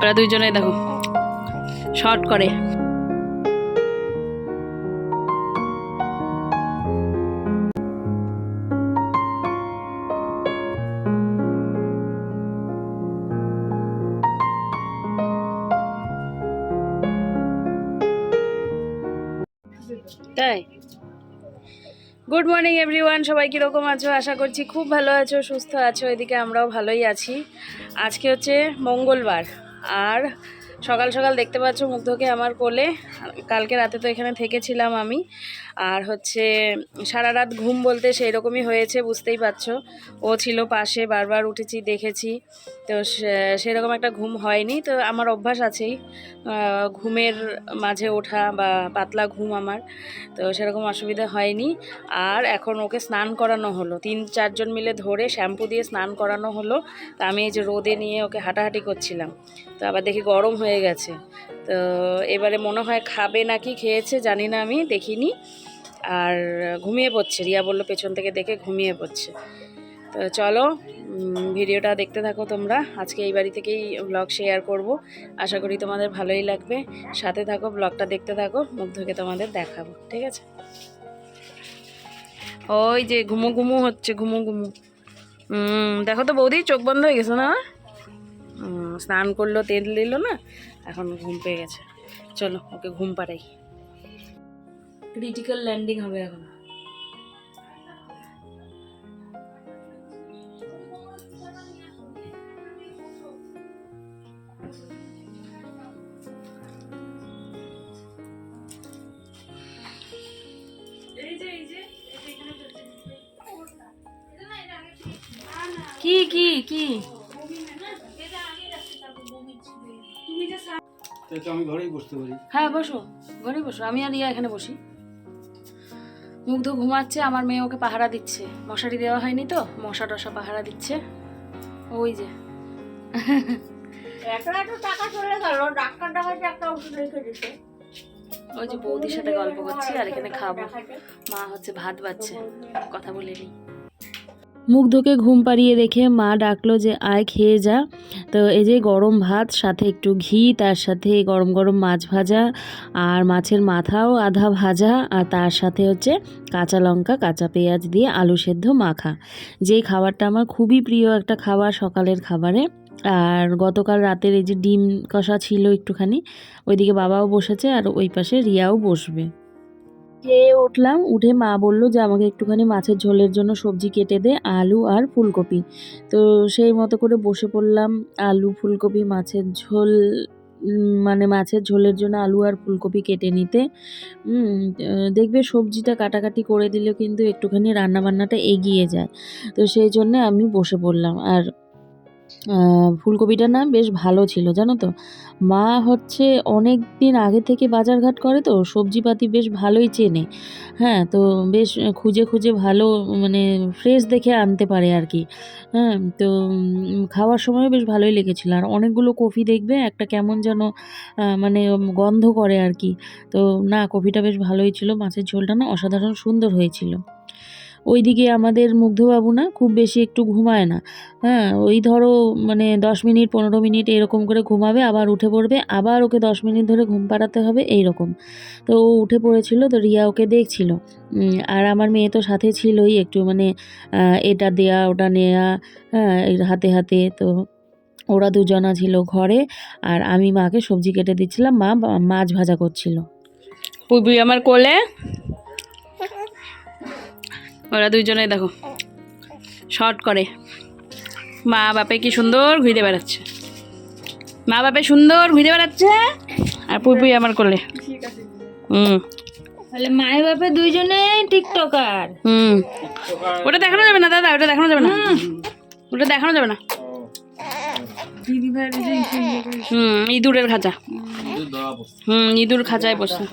ওরা দুইজনে দেখো শর্ট করে। তাই? গুড মর্নিং এভরিওয়ান সবাই কীরকম আছো? আশা করছি খুব ভালো আছো, সুস্থ আছো। এদিকে আমরাও ভালোই আছি। আজকে হচ্ছে মঙ্গলবার। আর সকাল সকাল দেখতে পাচ্ছ মুগ্ধকে আমার কোলে। কালকে রাতে তো এখানে থেকেছিলাম আমি। আর হচ্ছে সারা রাত ঘুম বলতে সেই রকমই হয়েছে, বুঝতেই পারছ। ও ছিল পাশে, বারবার উঠেছি, দেখেছি। তো সেরকম একটা ঘুম হয়নি। তো আমার অভ্যাস আছেই ঘুমের মাঝে ওঠা বা পাতলা ঘুম আমার। তো সেরকম অসুবিধা হয়নি। আর এখন ওকে স্নান করানো হলো। তিন, চারজন মিলে ধরে শ্যাম্পু দিয়ে স্নান করানো হলো। তা আমি এই যে রোদে নিয়ে ওকে হাঁটাহাঁটি করছিলাম। তো আবার দেখি গরম হয়ে গেছে। তো এবারে মনে হয় খাবে নাকি খেয়েছে জানি না আমি, দেখিনি। আর ঘুমিয়ে পড়ছে, রিয়া বলল পেছন থেকে দেখে ঘুমিয়ে পড়ছে। তো চলো ভিডিওটা দেখতে থাকো তোমরা। আজকে এই বাড়ি থেকেই ব্লগ শেয়ার করব। আশা করি তোমাদের ভালোই লাগবে। সাথে থাকো ব্লগটা দেখতে থাকো মুগ্ধকে তোমাদের দেখাবো, ঠিক আছে? ওই যে ঘুমু ঘুমু হচ্ছে, ঘুমু ঘুমু। দেখো তো বৌদি, চোখ বন্ধ হয়ে গেছে না? স্নান করল, তেল দিল না, এখন ঘুম পেয়ে গেছে। চলো, ওকে ঘুম পাড়াই। ক্রিটিক্যাল ল্যান্ডিং হবে এখন। কি কি কি? তো আমি ঘরেই বসতে পারি। হ্যাঁ বসো। ঘরে বসো। আমি আর ইয়া এখানে বসি। মুগ্ধ ঘুমাচ্ছে আমার মেয়ে ওকে পাহারা দিচ্ছে। মশারি দেওয়া হয়নি তো মশা টশা পাহারা দিচ্ছে। ওই যে। একটা একটা টাকা চলে গেল ডাক্তার কাছে একটা ওষুধ রেখে দিতে ওই যে বৌদির সাথে গল্প করছি আর এখানে খাব। মা হচ্ছে ভাত বাচ্ছে। কথা বলে নিই। মুগ্ধকে ঘুম পাড়িয়ে রেখে মা ডাকলো যে, আয় খেয়ে যা। তো এই যে গরম ভাত, সাথে একটু ঘি, তার সাথে গরম গরম মাছ ভাজা আর মাছের মাথাও আধা ভাজা আর তার সাথে হচ্ছে কাঁচা লঙ্কা, কাঁচা পেঁয়াজ দিয়ে আলু সেদ্ধ মাখা। যেই খাবারটা আমার খুবই প্রিয় একটা খাবার সকালের খাবারে। আর গতকাল রাতের এই যে ডিম কষা ছিল একটুখানি, ওইদিকে বাবাও বসেছে আর ওই পাশে রিয়াও বসবে। খেয়ে উঠলাম, উঠে মা বলল যে আমাকে একটুখানি মাছের ঝোলের জন্য সবজি কেটে দে, আলু আর ফুলকপি। তো সেই মতো করে বসে পড়লাম, আলু, ফুলকপি, মাছের ঝোল মানে মাছের ঝোলের জন্য আলু আর ফুলকপি কেটে নিতে। দেখবে সবজিটা কাটাকাটি করে দিলেও কিন্তু একটুখানি রান্নাবান্নাটা এগিয়ে যায়। তো সেই জন্য আমি বসে পড়লাম। আর ফুলকপিটা না বেশ ভালো ছিল, জানো তো? মা হচ্ছে অনেক দিন আগে থেকে বাজারঘাট করে তো, সবজিপাতি বেশ ভালোই চেনে। হ্যাঁ তো বেশ খুঁজে খুঁজে ভালো মানে ফ্রেশ দেখে আনতে পারে আর কি। হ্যাঁ তো খাওয়ার সময় বেশ ভালোই লেগেছিল। আর অনেকগুলো কফি দেখবে, একটা কেমন যেন মানে গন্ধ করে আর কি। তো না, কফিটা বেশ ভালোই ছিল, মাছের ঝোলটা না অসাধারণ সুন্দর হয়েছিল। ওইদিকে আমাদের মুগ্ধবাবু না খুব বেশি একটু ঘুমায় না। হ্যাঁ ওই ধরো মানে দশ মিনিট, পনেরো মিনিট এরকম করে ঘুমাবে, আবার উঠে পড়বে, আবার ওকে দশ মিনিট ধরে ঘুম পাড়াতে হবে এই রকম তো ও উঠে পড়েছিল, তো রিয়া ওকে দেখছিল। আর আমার মেয়ে তো সাথে ছিলই একটু মানে এটা দেয়া, ওটা নেয়া হ্যাঁ হাতে হাতে। তো ওরা দুজনা ছিল ঘরে, আর আমি মাকে সবজি কেটে দিচ্ছিলাম, মা মাছ ভাজা করছিল। পুবি আমার কোলে? ওরা দুইজনে দেখো। শর্ট করে। মা বাপে কি সুন্দর ঘুরে বেড়াচ্ছে। মা বাপে সুন্দর ঘুরে বেড়াচ্ছে। আর পুপুই আমার করলে হুম। তাহলে মায়ের বাপে দুইজনে টিকটকার। হুম। ওটা দেখানো যাবে না দাদা ওটা দেখানো যাবে না। ওটা দেখানো যাবে না। হুম ইঁদুরের খাঁচা। হুম ইঁদুর খাঁচায় বসে।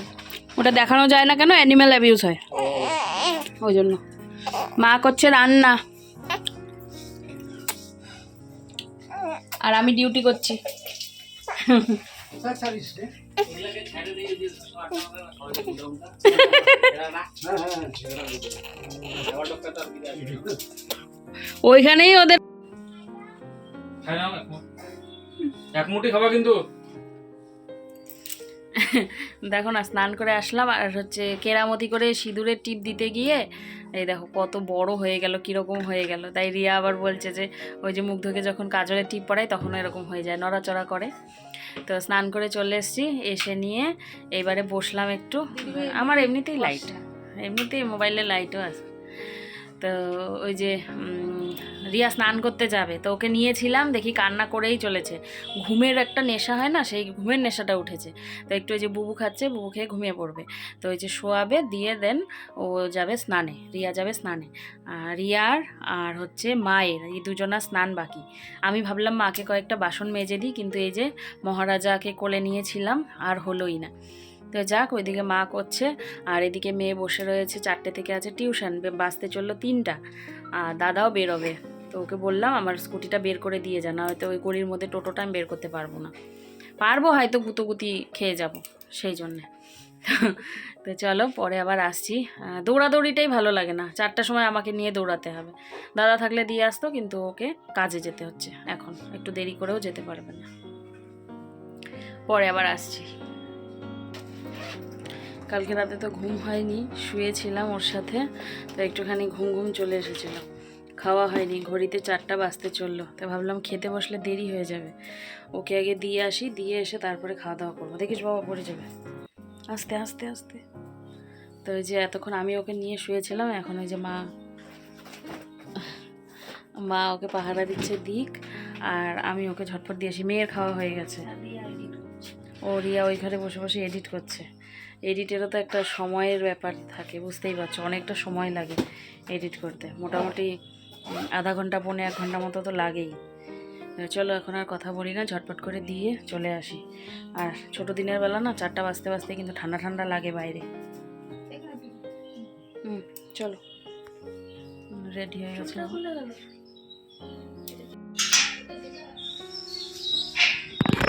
ওটা দেখানো যায় না কেন? অ্যানিম্যাল অ্যাবিউজ হয়। ওই জন্য। মা করছে রান্না। আর আমি ডিউটি করছি। ওইখানেই ওদের খাই এক মুঠি খাবা কিন্তু। দেখো না স্নান করে আসলাম আর হচ্ছে কেরামতি করে সিঁদুরের টিপ দিতে গিয়ে এই দেখো কত বড় হয়ে গেল, কীরকম হয়ে গেল। তাই রিয়া আবার বলছে যে, ওই যে মুখ ধুকে যখন কাজলে টিপ পড়ায় তখন এরকম হয়ে যায়, নড়াচড়া করে। তো স্নান করে চলে এসছি, এসে নিয়ে এবারে বসলাম একটু। আমার এমনিতেই লাইট এমনিতেই মোবাইলে লাইটও আছে। তো ওই যে রিয়া স্নান করতে যাবে। তো ওকে নিয়েছিলাম, দেখি কান্না করেই চলেছে। ঘুমের একটা নেশা হয় না, সেই ঘুমের নেশাটা উঠেছে। তো একটু ওই যে বুবু খাচ্ছে, বুবু খেয়ে ঘুমিয়ে পড়বে। তো ওই যে শোয়াবে, দিয়ে দেন ও যাবে স্নানে, রিয়া যাবে স্নানে। আর রিয়ার আর হচ্ছে মায়ের, এই দুজনা স্নান বাকি। আমি ভাবলাম মাকে কয়েকটা বাসন মেজে দিই, কিন্তু এই যে মহারাজাকে কোলে নিয়েছিলাম, আর হলোই না। তো যাক, ওইদিকে মা করছে, আর এদিকে মেয়ে বসে রয়েছে, চারটে থেকে আছে টিউশন বাসতে চলল তিনটা, আর দাদাও বেরোবে। তো ওকে বললাম, আমার স্কুটিটা বের করে দিয়ে যা না হয়তো ওই গড়ির মধ্যে টোটোটা আমি বের করতে পারব না। পারব হয়তো গুতোগুতি খেয়ে যাব, সেই জন্যে। তো চলো, পরে আবার আসছি। দৌড়াদৌড়িটাই ভালো লাগে না, চারটার সময় আমাকে নিয়ে দৌড়াতে হবে। দাদা থাকলে দিয়ে আসতো, কিন্তু ওকে কাজে যেতে হচ্ছে, এখন। একটু দেরি করেও যেতে পারবে না। পরে আবার আসছি। কালকে রাতে তো ঘুম হয়নি, শুয়েছিলাম ওর সাথে, তো একটুখানি ঘুম ঘুম চলে এসেছিল। খাওয়া হয়নি, ঘড়িতে চারটা বাজতে চলল, তো ভাবলাম খেতে বসলে দেরি হয়ে যাবে। ওকে আগে দিয়ে আসি, দিয়ে এসে তারপরে খাওয়া দাওয়া করব। দেখিস বাবা পড়ে যাবে। আস্তে আস্তে আস্তে। তো ওই যে এতক্ষণ আমি ওকে নিয়ে শুয়েছিলাম, এখন ওই যে মা মা ওকে পাহারা দিচ্ছে দিক, আর আমি ওকে ঝটপট দিয়ে আসি। মেয়ের খাওয়া হয়ে গেছে। ও রিয়া ওই ঘরে বসে বসে এডিট করছে। এডিটেরও তো একটা সময়ের ব্যাপার থাকে বুঝতেই পারছ অনেকটা সময় লাগে এডিট করতে। মোটামুটি আধা ঘণ্টা পৌনে এক ঘণ্টা মতো তো লাগেই। চলো এখন আর কথা বলি না ঝটপট করে দিয়ে চলে আসি। আর ছোট দিনের বেলা না চারটা বাজতে বাজতে কিন্তু ঠান্ডা ঠান্ডা লাগে বাইরে। হুম চলো। রেডি হয়ে গেছে।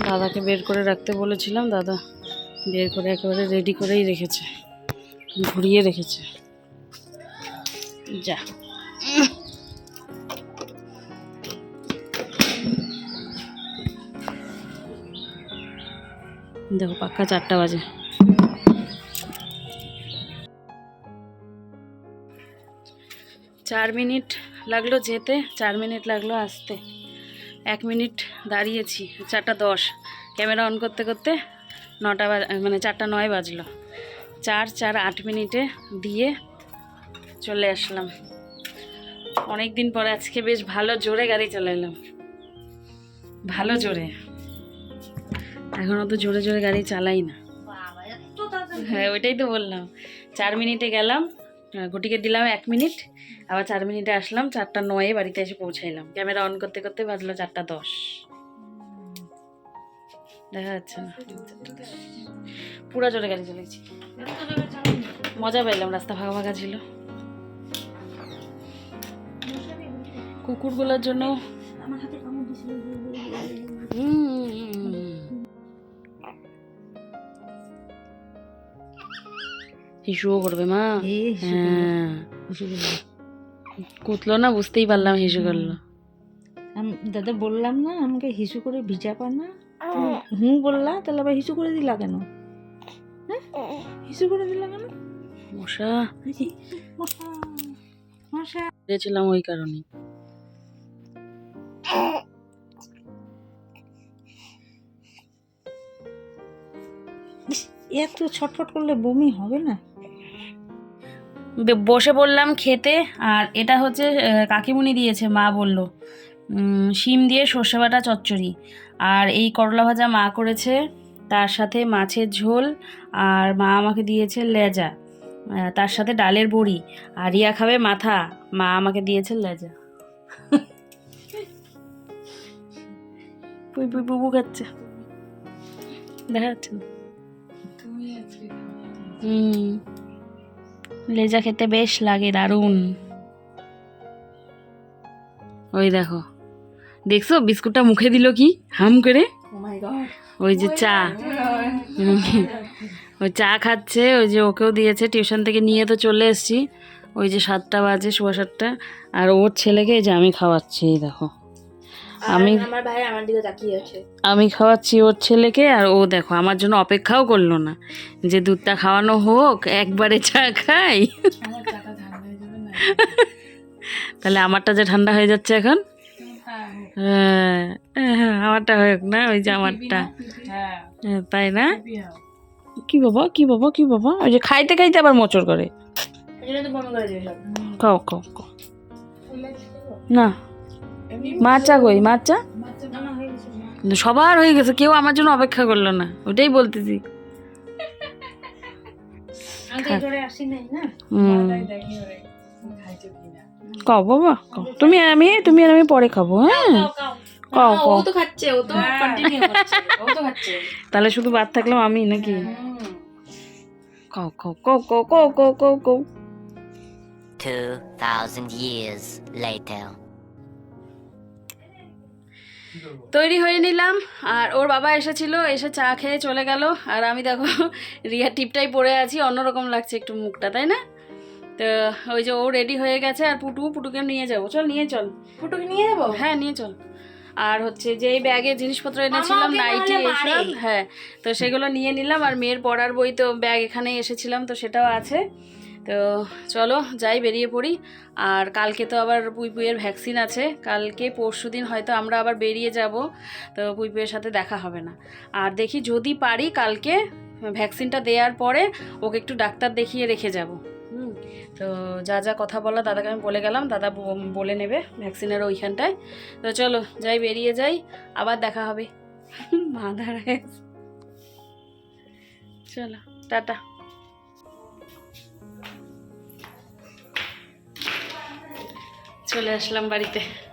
দাদাকে বের করে রাখতে বলেছিলাম দাদা। বের করে একেবারে রেডি করেই রেখেছে। ঘুরিয়ে রেখেছে। যা। দেখো পাক্কা চারটা বাজে। চার মিনিট লাগল যেতে, চার মিনিট লাগল আসতে। এক মিনিট দাঁড়িয়েছি, চারটা দশ। ক্যামেরা অন করতে করতে নটা মানে চারটা নয় বাজলো। চার চার, আট মিনিটে দিয়ে চলে আসলাম। অনেক দিন পরে আজকে বেশ ভালো জোরে গাড়ি চলে এলাম ভালো জোরে। এখন অত জোরে জোরে গাড়ি চালাই না। হ্যাঁ ওইটাই তো বললাম। চার মিনিটে গেলাম গুটিকে দিলাম এক মিনিট, আবার চার মিনিটে আসলাম, চারটা নয়ে বাড়িতে এসে পৌঁছাইলাম। ক্যামেরা অন করতে করতে বাজলো চারটা দশ। দেখা যাচ্ছে না। পুরা জোরে গাড়ি চলেছি মজা পাইলাম রাস্তা ফাঁকা ফাঁকা ছিল। কুকুরগুলোর জন্য। হিসুও করবে মা? হ্যাঁ। কুতলো না বুঝতেই পারলাম হিসু করল। দাদা বললাম না আমাকে হিসু করে ভিজা পা না হুঁ বললা? তাহলে আবার হিসু করে দিলা কেন? হ্যাঁ? হিসু করে দিলা কেন? মশা। মশা। মশা গেছিলাম ওই কারণে এত ছটফট করলে বমি হবে না? বসে বললাম খেতে আর এটা হচ্ছে কাকিমুনি দিয়েছে মা বলল। উম, শিম দিয়ে সর্ষে বাটা চচ্চড়ি। আর এই করলা ভাজা মা করেছে, তার সাথে মাছের ঝোল, আর মা আমাকে দিয়েছে লেজা তার সাথে ডালের বড়ি, আর রিয়া খাবে মাথা, মা আমাকে দিয়েছে লেজা। পুই পুই বুবু খাচ্ছে। দেখা যাচ্ছে হুম। লেজা খেতে বেশ লাগে, দারুণ। ওই দেখো। দেখছ? বিস্কুটটা মুখে দিল কি? হাম করে? ওই যে চা। ওই চা খাচ্ছে ওই যে ওকেও দিয়েছে টিউশন থেকে নিয়ে তো চলে এসেছি। ওই যে সাতটা বাজে সোয়া সাতটা। আর ওর ছেলেকে এই যে আমি খাওয়াচ্ছি এই দেখো। আমি আমার ভাই আমার দিকে তাকিয়ে আছে। আমি খাওয়াচ্ছি ওর ছেলেকে আর ও দেখো আমার জন্য অপেক্ষাও করল না। যে দুধটা খাওয়ানো হোক একবারে চা খাই। তাহলে আমারটা যে ঠান্ডা হয়ে যাচ্ছে এখন? হ্যাঁ হ্যাঁ, আমারটা হোক না ওই যে আমারটা। হ্যাঁ। হ্যাঁ, তাই না? কি বাবা কি বাবা কি বাবা? ওই যে খাইতে খাইতে আবার মোচড় করে। খাও খাও খাও। না। মাচা কই? মাচা হয়ে সবার হয়ে গেছে কেউ আমার জন্য অপেক্ষা করল না ওটাই বলতেছি। না? হুম। খাও বাবা খাও তুমি আর আমি তুমি আর আমি পরে খাব হ্যাঁ? খাও ও তো খাচ্ছে ও তো কন্টিনিউ করছে ও তো খাচ্ছে। তাহলে শুধু বাদ থাকলাম আমি নাকি? খাও খাও খাও খাও খাও খাও খাও খাও। 2,000 years later. তৈরি হয়ে নিলাম আর ওর বাবা এসেছিল এসে চা খেয়ে চলে গেল। আর আমি দেখো রিয়া টিপটাই পরে আছি অন্যরকম লাগছে একটু মুখটা তাই না? তো ওই যে ও রেডি হয়ে গেছে আর পুটু পুটুকে নিয়ে যাব। চল নিয়ে চল। ফুটুকে নিয়ে যাব? হ্যাঁ নিয়ে চল। আর হচ্ছে যে ব্যাগে জিনিসপত্র এনেছিলাম নাইটি নাহলে হ্যাঁ তো সেগুলো নিয়ে নিলাম আর মেয়ের পড়ার বই তো ব্যাগ এখানে এসেছিলাম তো সেটাও আছে। তো চলো যাই বেরিয়ে পড়ি। আর কালকে তো আবার পুই পুইয়ের ভ্যাকসিন আছে। কালকে পরশু দিন হয়তো আমরা আবার বেরিয়ে যাব তো পুই পুইয়ের সাথে দেখা হবে না। আর দেখি যদি পারি কালকে ভ্যাকসিনটা দেওয়ার পরে ওকে একটু ডাক্তার দেখিয়ে রেখে যাব। হুম, তো যা যা কথা বলা দাদাকে আমি বলে গেলাম, দাদা বলে নেবে ভ্যাকসিনের ওইখানটায়। তো চলো, যাই বেরিয়ে যাই, আবার দেখা হবে। মা দাঁড়ায় চলো, টাটা। চলে আসলাম বাড়িতে।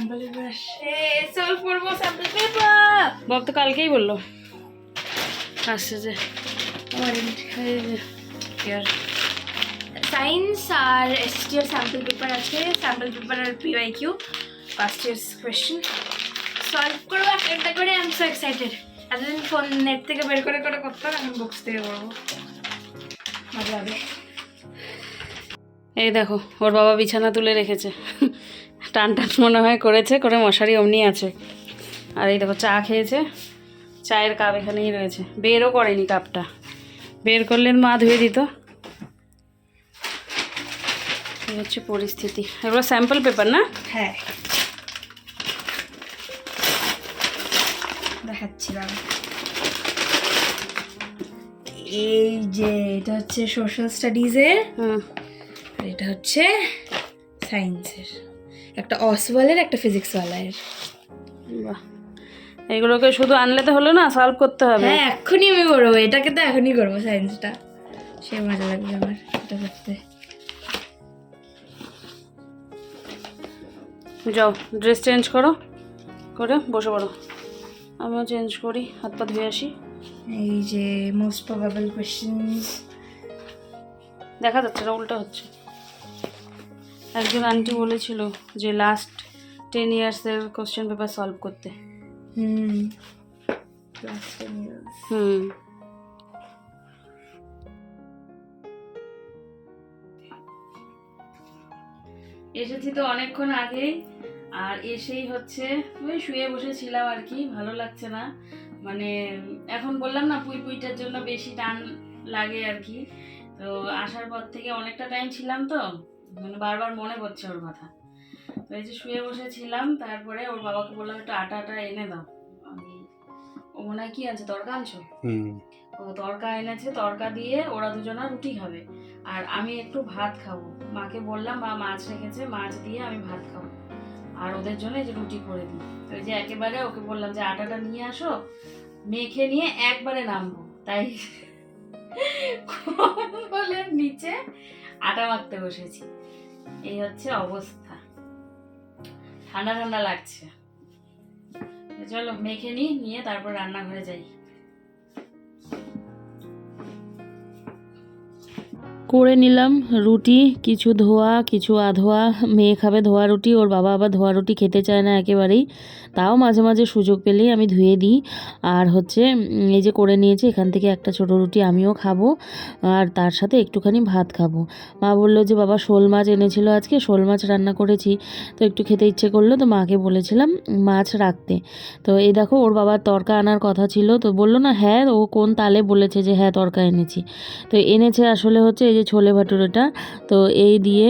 স্যাম্পল পেপার সলভ করব স্যাম্পল বাব তো কালকেই বলল। আসছে যে. সায়েন্স আর। এসটিআর স্যাম্পল পেপার আছে। স্যাম্পল পেপার আর P Y Q first years question solve করব একটা করে আই এম সো এক্সাইটেড এতদিন ফোন নেট থেকে বের করে করে করতাম এখন বুকস থেকে করব মজা হবে। এই দেখো, ওর বাবা বিছানা তুলে রেখেছে। টান টান মনে হয় করেছে করে মশারি অমনি আছে। আর এই দেখো চা খেয়েছে। চায়ের কাপ এখানেই রয়েছে। বেরও করেনি কাপটা। বের করলেন মা ধুয়ে দিত। এই হচ্ছে পরিস্থিতি। এগুলো স্যাম্পল পেপার না? হ্যাঁ। দেখাচ্ছিলাম। এই যে এটা হচ্ছে সোশ্যাল স্টাডিজের হুম। আর এটা হচ্ছে সায়েন্সের একটা অসওয়ালের একটা ফিজিক্সওয়ালার বাহ। এগুলোকে শুধু আনলে তো হলো না সলভ করতে হবে। হ্যাঁ এখনই আমি করব এটাকে তো এখনই করব সায়েন্সটা সে মজা লাগবে আমার এটা করতে। যাও ড্রেস চেঞ্জ করো করে বসে পড়ো। আমিও চেঞ্জ করি হাত পা ধুয়ে আসি। এই যে মোস্ট প্রবাবল কোয়েশ্চেন্স দেখা যাচ্ছে না উল্টো হচ্ছে। একজন আন্টি বলেছিল যে লাস্ট টেন ইয়ার্সের কোশ্চেন পেপার সলভ করতে। হুম। লাস্ট টেন ইয়ার্স হুম। এসেছি তো অনেকক্ষণ আগেই আর এসেই হচ্ছে ওই শুয়ে বসেছিলাম আর কি ভালো লাগছে না। মানে এখন বললাম না পুই পুইটার জন্য বেশি টান লাগে আর কি। তো আসার পর থেকে অনেকটা টাইম ছিলাম তো মানে বারবার মনে পড়ছে ওর কথা তো এই যে শুয়ে বসেছিলাম তারপরে ওর বাবাকে বললাম একটু আটা আটা এনে দাও। আমি ও মনে হয় কি আছে তরকা আনছো? ও তরকা এনেছে তরকা দিয়ে ওরা দুজনা রুটি খাবে। আর আমি একটু ভাত খাব। মাকে বললাম মা মাছ রেখেছে মাছ দিয়ে আমি ভাত খাব। আর ওদের জন্য এই যে রুটি করে দিই। তো যে একেবারে ওকে বললাম যে আটাটা নিয়ে আসো মেখে নিয়ে একবারে নামবো। তাই কম্বলের নিচে আটা মাখতে বসেছি। এই হচ্ছে অবস্থা। ঠান্ডা ঠান্ডা লাগছে। চলো, মেখে নিই নিয়ে তারপর রান্নাঘরে যাই। করে নিলাম রুটি, কিছু ধোয়া, কিছু আধোয়া। মেয়ে খাবে ধোয়া রুটি, ওর বাবা আবার ধোয়া রুটি খেতে চায় না একেবারেই। তাও মাঝে মাঝে সুযোগ পেলেই আমি ধুয়ে দিই। আর হচ্ছে এই যে করে নিয়েছি, এখান থেকে একটা ছোটো রুটি আমিও খাব, আর তার সাথে একটুখানি ভাত খাব। মা বলল যে, বাবা, শোল মাছ এনেছিল আজকে, শোল মাছ রান্না করেছি। তো একটু খেতে ইচ্ছে করল, তো মাকে বলেছিলাম, মাছ রাখতে। তো এই দেখো, ওর বাবার তরকা আনার কথা ছিল, তো বলল, না হ্যাঁ ও কোন তালে বলেছে যে হ্যাঁ তরকা এনেছি। তো এনেছে আসলে হচ্ছে, এই যে ছোলে ভাটুরেটা। তো এই দিয়ে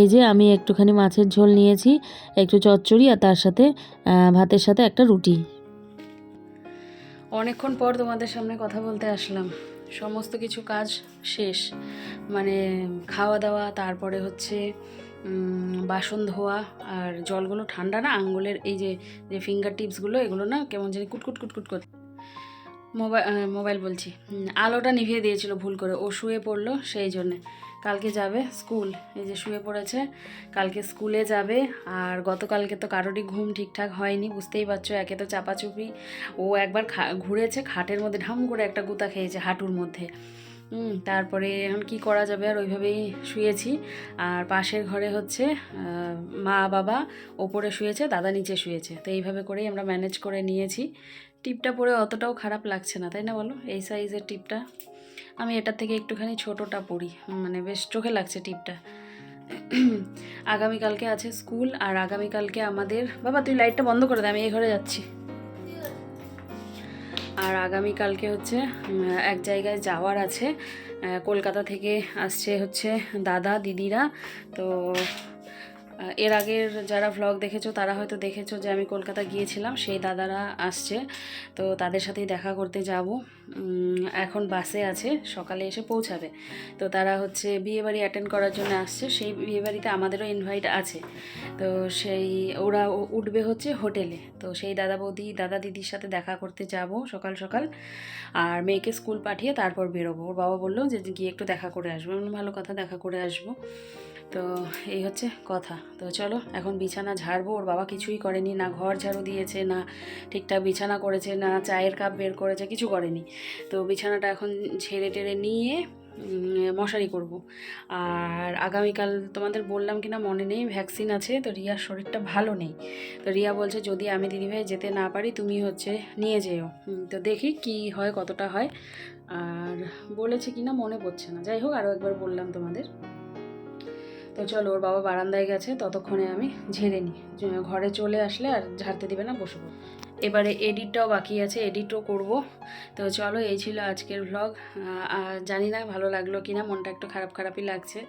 এই যে আমি একটুখানি মাছের ঝোল নিয়েছি, একটু চচ্চড়ি, আর তার সাথে ভাতের সাথে একটা রুটি। অনেকক্ষণ পর তোমাদের সামনে কথা বলতে আসলাম। সমস্ত কিছু কাজ শেষ। মানে খাওয়া দাওয়া, তারপরে হচ্ছে বাসন ধোয়া আর জলগুলো ঠান্ডা না, আঙ্গুলের এই যে যে ফিঙ্গার টিপসগুলো এগুলো না কেমন জানি কুটকুট কুটকুট করে মোবাইল মোবাইল বলছি। আলোটা নিভিয়ে দিয়েছিল ভুল করে। ও শুয়ে পড়ল সেই জন্যে। কালকে যাবে স্কুল। এই যে শুয়ে পড়েছে, কালকে স্কুলে যাবে। আর গতকালকে তো কারোরই ঘুম ঠিকঠাক হয়নি, বুঝতেই পারছ। একে তো চাপাচুপি। ও একবার ঘুরেছে, খাটের মধ্যে ঢাম করে একটা গুতা খেয়েছে হাঁটুর মধ্যে। তারপরে এখন কি করা যাবে? আর ওইভাবেই শুয়েছি। আর পাশের ঘরে হচ্ছে মা বাবা ওপরে শুয়েছে, দাদা নিচে শুয়েছে। তো এইভাবে করেই আমরা ম্যানেজ করে নিয়েছি। টিপটা পরে অতটাও খারাপ লাগছে না, তাই না বলো? এই সাইজের টিপটা। আমি এটার থেকে একটুখানি ছোটোটা পরি মানে বেশ চোখে লাগছে টিপটা। আগামীকালকে আছে স্কুল, আর আগামীকালকে আমাদের বাবা, তুই লাইটটা বন্ধ করে দে, আমি এই ঘরে যাচ্ছি। আর আগামীকালকে হচ্ছে এক জায়গায় যাওয়ার আছে। কলকাতা থেকে আসছে হচ্ছে দাদা, দিদিরা। তো এর আগের যারা ভ্লগ দেখেছ, তারা হয়তো দেখেছ যে আমি কলকাতা গিয়েছিলাম, সেই দাদারা আসছে। তো তাদের সাথেই দেখা করতে যাব। এখন বাসে আছে, সকালে এসে পৌঁছাবে। তো তারা হচ্ছে বিয়েবাড়ি অ্যাটেন্ড করার জন্য আসছে, সেই বিয়েবাড়িতে আমাদেরও ইনভাইট আছে। তো সেই, ওরা উঠবে হচ্ছে হোটেলে। তো সেই দাদা বৌদি, দাদা দিদির সাথে দেখা করতে যাব সকাল সকাল। আর মেয়েকে স্কুল পাঠিয়ে তারপর বেরোবো। ওর বাবা বলল যে গিয়ে একটু দেখা করে আসব। ভালো কথা, দেখা করে আসব। তো এই হচ্ছে কথা। তো চলো, এখন বিছানা ঝাড়বো, ওর বাবা কিছুই করেনি, না ঘর ঝাড়ু দিয়েছে, না ঠিকঠাক বিছানা করেছে, না চায়ের কাপ বের করেছে, কিছু করেনি। তো বিছানাটা এখন ঝেড়ে টেড়ে নিয়ে মশারি করব। আর আগামীকাল তোমাদের বললাম কিনা মনে নেই, ভ্যাকসিন আছে, তো রিয়ার শরীরটা ভালো নেই। তো রিয়া বলছে, যদি আমি দিদিভাই যেতে না পারি, তুমি হচ্ছে নিয়ে যেও। তো দেখি কি হয়, কতটা হয়। আর বলেছে কিনা মনে পড়ছে না। যাই হোক আরও একবার বললাম তোমাদের। তো চলো, ওর বাবা বারান্দায় গেছে, ততক্ষণে আমি ঝেড়ে নিই। ঘরে চলে আসলে আর ঝাড়তে দিবে না বসবো এবারে এডিটটাও বাকি আছে, এডিটও করব। তো চলো, এই ছিল আজকের ভ্লগ জানি না ভালো লাগল কি না মনটা একটু খারাপ খারাপই লাগছে।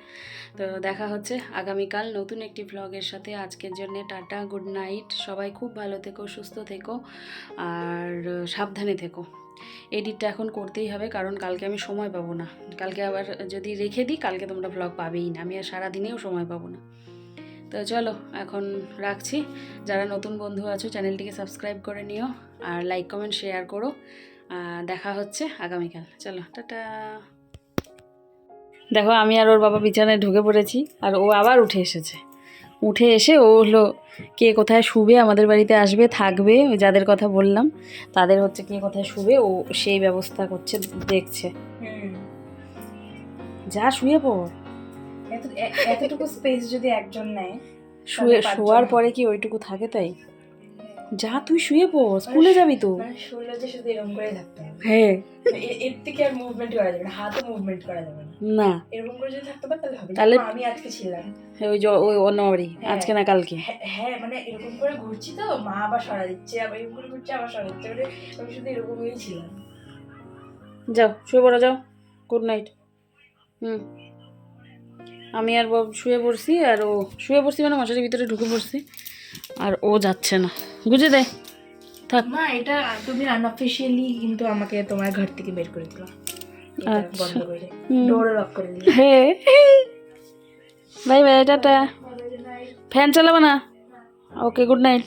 তো দেখা হচ্ছে আগামীকাল নতুন একটি ভ্লগের সাথে। আজকের জন্য টাটা গুড নাইট সবাই খুব ভালো থেকো, সুস্থ থেকো, আর সাবধানে থেকো। এডিটটা এখন করতেই হবে, কারণ কালকে আমি সময় পাবো না। কালকে আবার যদি রেখে দিই, কালকে তোমরা ভ্লগ পাবেই না। আমি আর সারাদিনেও সময় পাবো না। তো চলো, এখন রাখছি। যারা নতুন বন্ধু আছো, চ্যানেলটিকে সাবস্ক্রাইব করে নিও আর লাইক কমেন্ট শেয়ার করো। দেখা হচ্ছে আগামীকাল। চলো, টাটা। দেখো, আমি আর ওর বাবা বিছানায় ঢুকে পড়েছি আর ও আবার উঠে এসেছে। উঠে এসে ও হলো কে কোথায় শুবে আমাদের বাড়িতে আসবে থাকবে যাদের কথা বললাম তাদের হচ্ছে কে কোথায় শুবে ও সেই ব্যবস্থা করছে দেখছে। যা শুয়ে পড়। এতটুকু স্পেস যদি একজন নেয় শুয়ে শোয়ার পরে কি ওইটুকু থাকে তাই? যা তুই শুয়ে পড় স্কুলে যাবি তো। মানে শুধু এরকম করে থাকতে হ্যাঁ। এর থেকে আর মুভমেন্ট করা যাবে না হাতও মুভমেন্ট করা যাবে না। না। এরকম করে যদি থাকতে পারে তাহলে হবে। তাহলে- আমি আজকে ছিলাম। ওই ওই হ্যাঁ। আজকে না কালকে? হ্যাঁ হ্যাঁ, মানে এরকম করে ঘুরছি তো মা আবার সরা দিচ্ছে আবার এরকম করে ঘুরছে আবার সরা দিচ্ছে মানে আমি শুধু এরকমই ছিলাম। যাও শুয়ে পড়ো যাও। গুড নাইট হুম। আমি আর বাব শুয়ে পড়ছি আর ও শুয়ে পড়ছি মানে মশারির ভিতরে ঢুকে পড়ছি। আর ও যাচ্ছে না। বুঝে দেয় থাক। মা এটা তুমি কিন্তু আমাকে তোমার ঘর থেকে বের করে দিলাম ভাই বন্ধ করে ডোর লক করে দিলাম হ্যাঁ বাই বাই টাটা। ফ্যান চালাবো না? Okay good night.